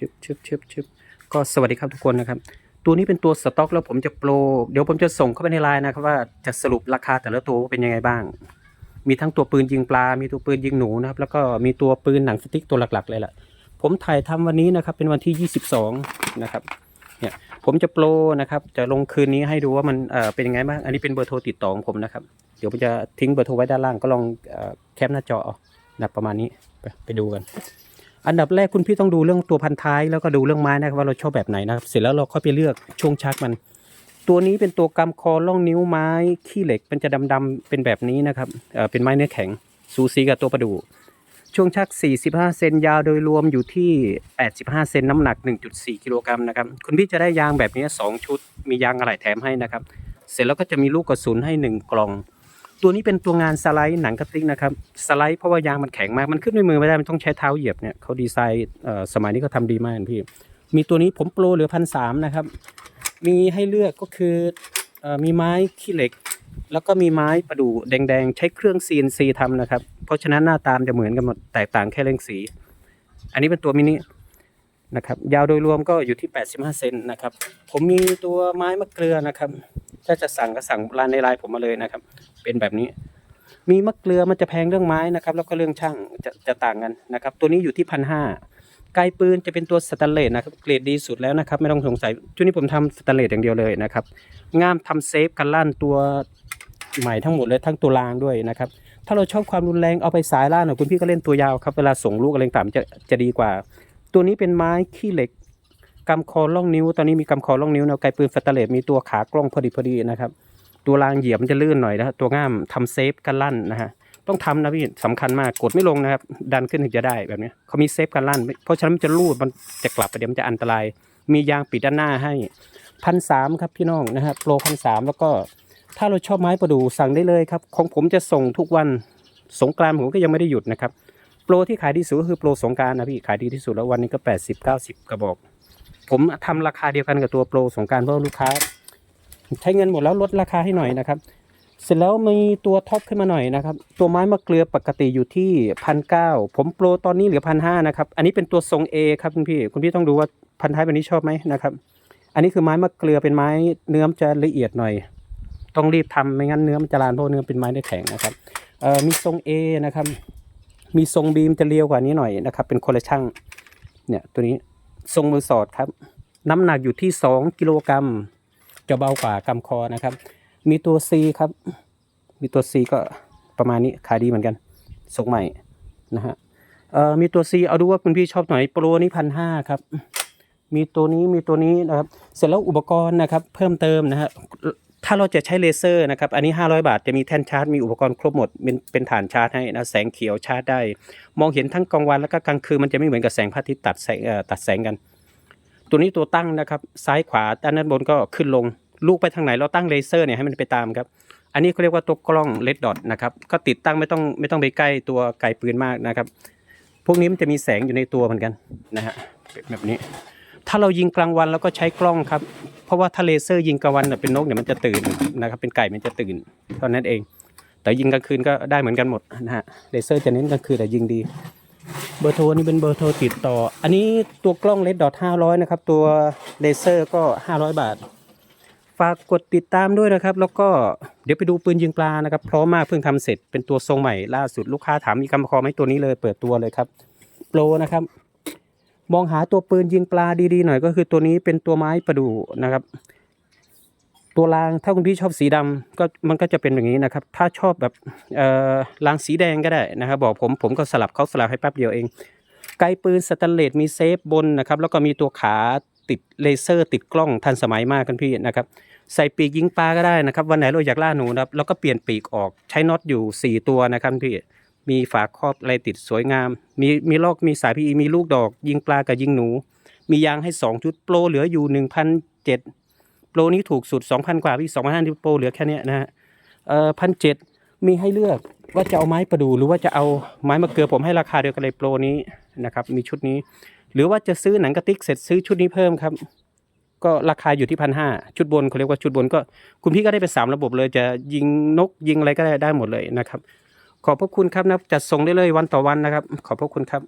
ชึบชึบชึบชึบก็สวัสดีครับทุกคนนะครับ ตัวนี้เป็นตัวสต็อกแล้วผมจะโปร เดี๋ยวผมจะส่งเข้าไปในไลน์นะครับว่าจะสรุปราคาแต่ละตัวเป็นยังไงบ้าง มีทั้งตัวปืนยิงปลา มีตัวปืนยิงหนูนะครับ แล้วก็มีตัวปืนหนังสติ๊กตัวหลักๆ เลยแหละ ผมถ่ายทำวันนี้นะครับเป็นวันที่ 22 นะครับ เนี่ยผมจะโปรนะครับจะลงคืนนี้ให้ดูว่ามันเอ่อเป็นยังไงบ้าง อันนี้เป็นเบอร์โทรติดต่อของผมนะครับ เดี๋ยวผมจะทิ้งเบอร์โทรไว้ด้านล่างก็ลองอแคปหน้าจอเอานะประมาณนี้ไปไปดูกัน อันดับแรกคุณพี่ต้องดูเรื่องตัวพันท้ายแล้วก็ดูเรื่องไม้นะครับว่าเราชอบแบบไหนนะครับ เสร็จแล้วเราค่อยไปเลือกช่วงชักมัน ตัวนี้เป็นตัวกำคอล่องนิ้วไม้ขี้เหล็กมันจะดำๆเป็นแบบนี้นะครับเอ่อเป็นไม้เนื้อแข็งสูสีกับตัวประดู่ช่วงชัก 45 เซนยาวโดยรวมอยู่ที่ 85 เซนน้ำหนัก 1.4 กิโลกรัมนะครับ คุณพี่จะได้ยางแบบนี้ 2 ชุด มียางอะไหล่แถมให้นะครับ เสร็จแล้วก็จะมีลูกกระสุนให้ 1 กล่อง ตัวนี้เป็นตัวงานสไลด์หนังกระติกนะครับสไลด์เพราะว่ายางมันแข็งมากมันขึ้นด้วยมือไม่ได้มันต้องใช้เท้าเหยียบเนี่ยเขาดีไซน์สมัยนี้ก็ทำดีมากพี่มีตัวนี้ผมโปรเหลือพันสามนะครับ มีให้เลือกก็คืออมีไม้ขี้เหล็ก แล้วก็มีไม้ประดู่แดงๆ ใช้เครื่อง CNC ทำนะครับ เพราะฉะนั้นหน้าตามจะเหมือนกันหมดแตกต่างแค่เร่งสี อันนี้เป็นตัวมินิ นะครับยาวโดยรวมก็อยู่ที่ 85 เซนนะครับผมมีตัวไม้มะเกลือนะครับ ถ้าจะสั่งก็สั่งร้านในไลน์ผมมาเลยนะครับ เป็นแบบนี้ มีมะเกลือมันจะแพงเรื่องไม้นะครับ แล้วก็เรื่องช่างจะจะต่างกันนะครับ ตัวนี้อยู่ที่พันห้าไกลปืนจะเป็นตัวสแตนเลสนะครับเกรดดีสุดแล้วนะครับ ไม่ต้องสงสัยชุดนี้ผมทำสแตนเลสอย่างเดียวเลยนะครับงามทำเซฟกันลั่นตัวใหม่ทั้งหมดเลยทั้งตัวรางด้วยนะครับ ถ้าเราชอบความรุนแรงเอาไปสายล่าหน่อยคุณพี่ก็เล่นตัวยาวครับเวลาส่งลูกอะไรต่างจะจะดีกว่า ตัวนี้เป็นไม้ขี้เหล็กกำคอล่องนิ้ว ตอนนี้มีกำคอล่องนิ้วแนวไกลปืนสแตนเลสมีตัวขากล้องพอดีพอดีนะครับ ตัวรางเหยียบมันจะลื่นหน่อยนะตัวง่ามทำเซฟกันลั่นนะฮะต้องทำนะพี่สำคัญมากกดไม่ลงนะครับ ดันขึ้นถึงจะได้แบบนี้เขามีเซฟกันลั่น เพราะฉะนั้นมันจะลูดมันจะกลับไปเดี๋ยวมันจะอันตราย มียางปิดด้านหน้าให้พันสามครับพี่น้องนะฮะโปรพันสามแล้วก็ถ้าเราชอบไม้ประดู่สั่งได้เลยครับ ของผมจะส่งทุกวันสงกรานต์ผมก็ยังไม่ได้หยุดนะครับ โปรที่ขายดีสุดก็คือโปรสงการนะพี่ขายดีที่สุดแล้ววันนี้ก็80 90กระบอก ผมทำราคาเดียวกันกับตัวโปรสงการเพราะลูกค้า ใช้เงินหมดแล้วลดราคาให้หน่อยนะครับ เสร็จแล้วมีตัวท็อปขึ้นมาหน่อยนะครับ ตัวไม้มะเกลือปกติอยู่ที่พันเก้าผมโปรตอนนี้เหลือพันห้านะครับ อันนี้เป็นตัวทรง A ครับคุณพี่คุณพี่ต้องดูว่าพันท้ายแบบนี้ชอบไหมนะครับ อันนี้คือไม้มะเกลือเป็นไม้เนื้อมจะละเอียดหน่อย ต้องรีบทำไม่งั้นเนื้อมันจะลานเพราะเนื้อเป็นไม้ได้แข็งนะครับมีทรง A นะครับ มีทรงบีมจะเรียวกว่านี้หน่อยนะครับ เป็นคนละช่างเนี่ยตัวนี้ทรงมือสอดครับ น้ำหนักอยู่ที่ 2 กิโลกรัมจะเบากว่ากำคอนะครับ มีตัว C ครับ มีตัว C ก็ประมาณนี้ขายดีเหมือนกันทรงใหม่นะฮะเอ่อมีตัว C เอาดูว่าคุณพี่ชอบหน่อยโปรนี้พันห้าครับมีตัวนี้มีตัวนี้นะครับ เสร็จแล้วอุปกรณ์นะครับ เพิ่มเติมนะฮะ ถ้าเราจะใช้เลเซอร์นะครับ อันนี้ 500 บาทจะมีแท่นชาร์จ มีอุปกรณ์ครบหมด เป็นเป็นฐานชาร์จให้นะ แสงเขียวชาร์จได้ มองเห็นทั้งกลางวันแล้วก็กลางคืน มันจะไม่เหมือนกับแสงพระอาทิตย์ตัดแสงตัดแสงกัน ตัวนี้ตัวตั้งนะครับ ซ้ายขวาด้านด้นบนก็ขึ้นลง ลูกไปทางไหนเราตั้งเลเซอร์เนี่ยให้มันไปตามครับ อันนี้เขาเรียกว่าตัวกล้องเลดดอทนะครับ ก็ติดตั้งไม่ต้องไม่ต้องไปใกล้ตัวไกลปืนมากนะครับ พวกนี้มันจะมีแสงอยู่ในตัวเหมือนกันนะฮะแบบนี้ ถ้าเรายิงกลางวันเราก็ใช้กล้องครับ เพราะว่าถ้าเลเซอร์ยิงกลางวันเป็นนกเนี่ยมันจะตื่นนะครับ เป็นไก่มันจะตื่นเท่านั้นเอง แต่ยิงกลางคืนก็ได้เหมือนกันหมดนะฮะ เลเซอร์จะเน้นกลางคืนแต่ยิงดี เบอร์โทรนี่เป็นเบอร์โทรติดต่อ อันนี้ตัวกล้องเลดดอทห้าร้อยนะครับ ตัวเลเซอร์ก็ห้าร้อยบาท ฝากกดติดตามด้วยนะครับ แล้วก็เดี๋ยวไปดูปืนยิงปลานะครับ พร้อมมากเพิ่งทำเสร็จ เป็นตัวทรงใหม่ล่าสุดลูกค้าถามมีกำคอไหมตัวนี้เลย เปิดตัวเลยครับ โปรนะครับ มองหาตัวปืนยิงปลาดีๆหน่อยก็คือตัวนี้เป็นตัวไม้ประดู่นะครับ ตัวรางถ้าคุณพี่ชอบสีดำก็มันก็จะเป็นอย่างนี้นะครับ ถ้าชอบแบบเอ่อรางสีแดงก็ได้นะครับ บอกผมผมก็สลับเขาสลับให้แป๊บเดียวเองไกปืนสแตนเลสมีเซฟบนนะครับ แล้วก็มีตัวขาติดเลเซอร์ติดกล้องทันสมัยมากกันพี่นะครับ ใส่ปีกยิงปลาก็ได้นะครับ วันไหนเราอยากล่าหนูนะครับแล้วก็เปลี่ยนปีกออกใช้น็อตอยู่ 4 ตัวนะครับพี่ มีฝาครอบอะไรติดสวยงาม มีมีลอกมีสายพีมีลูกดอก ยิงปลากับยิงหนู มียางให้ 2 ชุดโปรเหลืออยู่ 1,007โปรนี้ถูกสุด 2,000 กว่าพี่2,500ที่โปรเหลือแค่นี้นะฮะเอ่อพันเมีให้เลือกว่าจะเอาไม้ประดู่หรือว่าจะเอาไม้มะเกลือผมให้ราคาเดียวกันเลยโปรนี้นะครับมีชุดนี้ หรือว่าจะซื้อหนังกระติกเสร็จซื้อชุดนี้เพิ่มครับก็ราคาอยู่ที่พันห้าชุดบนเขาเรียกว่าชุดบนก็ คุณพี่ก็ได้ไปสามระบบเลยจะยิงนกยิงอะไรก็ได้ได้หมดเลยนะครับ ขอบพระคุณครับนะจัดส่งได้เลยวันต่อวันนะครับ ขอบพระคุณครับ